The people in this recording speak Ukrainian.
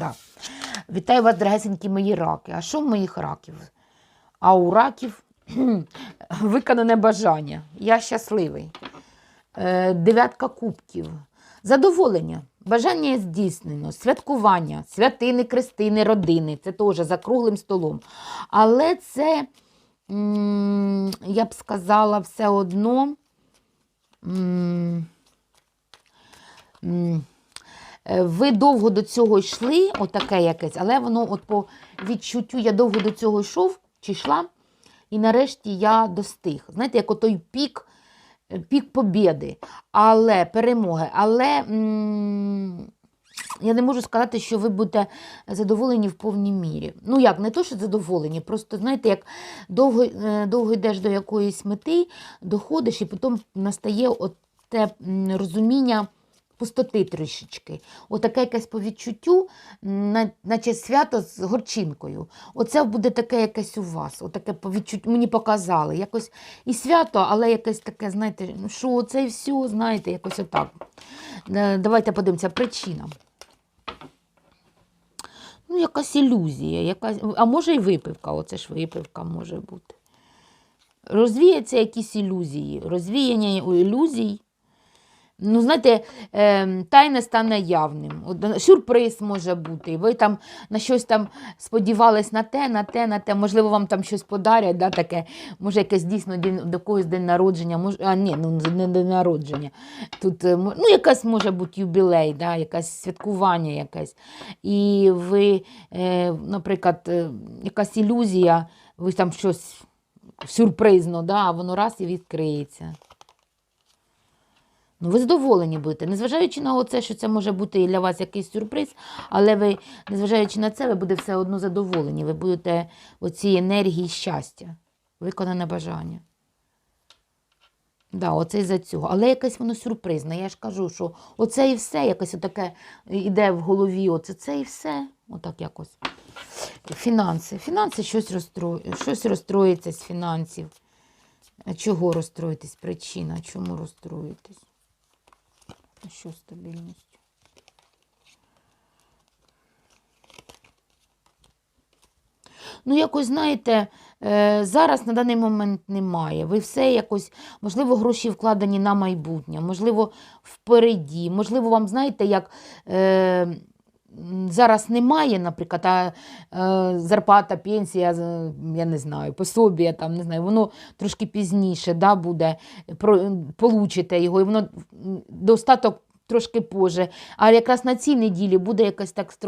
Да. Вітаю вас, дорогесенькі мої раки. А що в моїх раків? А у раків виконане бажання. Я щасливий. Е, Дев'ятка кубків. Задоволення. Бажання здійснено, святкування, святини, крестини, родини. Це теж за круглим столом. Але це, я б сказала, все одно. Е, Ви довго до цього йшли, отаке якесь, але воно от по відчуттю я довго до цього йшов чи йшла, і нарешті я достиг. Знаєте, як отой пік, е, пік побєди, але перемоги. Але я не можу сказати, що ви будете задоволені в повній мірі. Ну як, не то, що задоволені, просто знаєте, як довго, е, довго йдеш до якоїсь мети, доходиш, і потім настає от те розуміння пустоти трішечки. Отаке якесь по відчуттю, наче свято з горчинкою. Оце буде таке якесь у вас. Отаке по відчуттю, мені показали. Якось і свято, але якесь таке, знаєте, ну що, це і все, знаєте, якось отак. Е, Давайте подивимося, причина. Ну, якась ілюзія, якась, а може і випивка, оце ж випивка може бути. Розвіяться якісь ілюзії, розвіяння ілюзій. Ну, знаєте, е, тайне стане явним. Сюрприз може бути. Ви там на щось там сподівались на те, на те, на те. Можливо, вам там щось подарять, да, таке, може, якесь дійсно до когось день народження, може, а ні, ну не день народження. Тут, е, ну, якась може бути юбілей, да, якесь святкування якесь. І ви, е, наприклад, е, якась ілюзія, ви там щось сюрпризно, да, а воно раз і відкриється. Ну, ви задоволені будете, незважаючи на це, що це може бути і для вас якийсь сюрприз, але ви, незважаючи на це, ви будете все одно задоволені. Ви будете у цій енергії щастя, виконане бажання. Да, оце із-за цього. Але якесь воно сюрпризне. Я ж кажу, що оце і все, якось отаке йде в голові, оце це і все. Отак якось. Фінанси. Фінанси щось, розстро... щось розстроїться з фінансів. Чого розстроїтись? Причина, чому розстроїтись? А що стабільність? Ну, якось, знаєте, е, зараз на даний момент немає. Ви все якось, можливо, гроші вкладені на майбутнє, можливо, впереді, можливо, вам, знаєте, як е, зараз немає, наприклад, а е, зарплата, пенсія, я не знаю, пособія, там, не знаю, воно трошки пізніше да, буде, про, получите його, і воно достаток трошки позже. А якраз на цій неділі буде якось так трошки.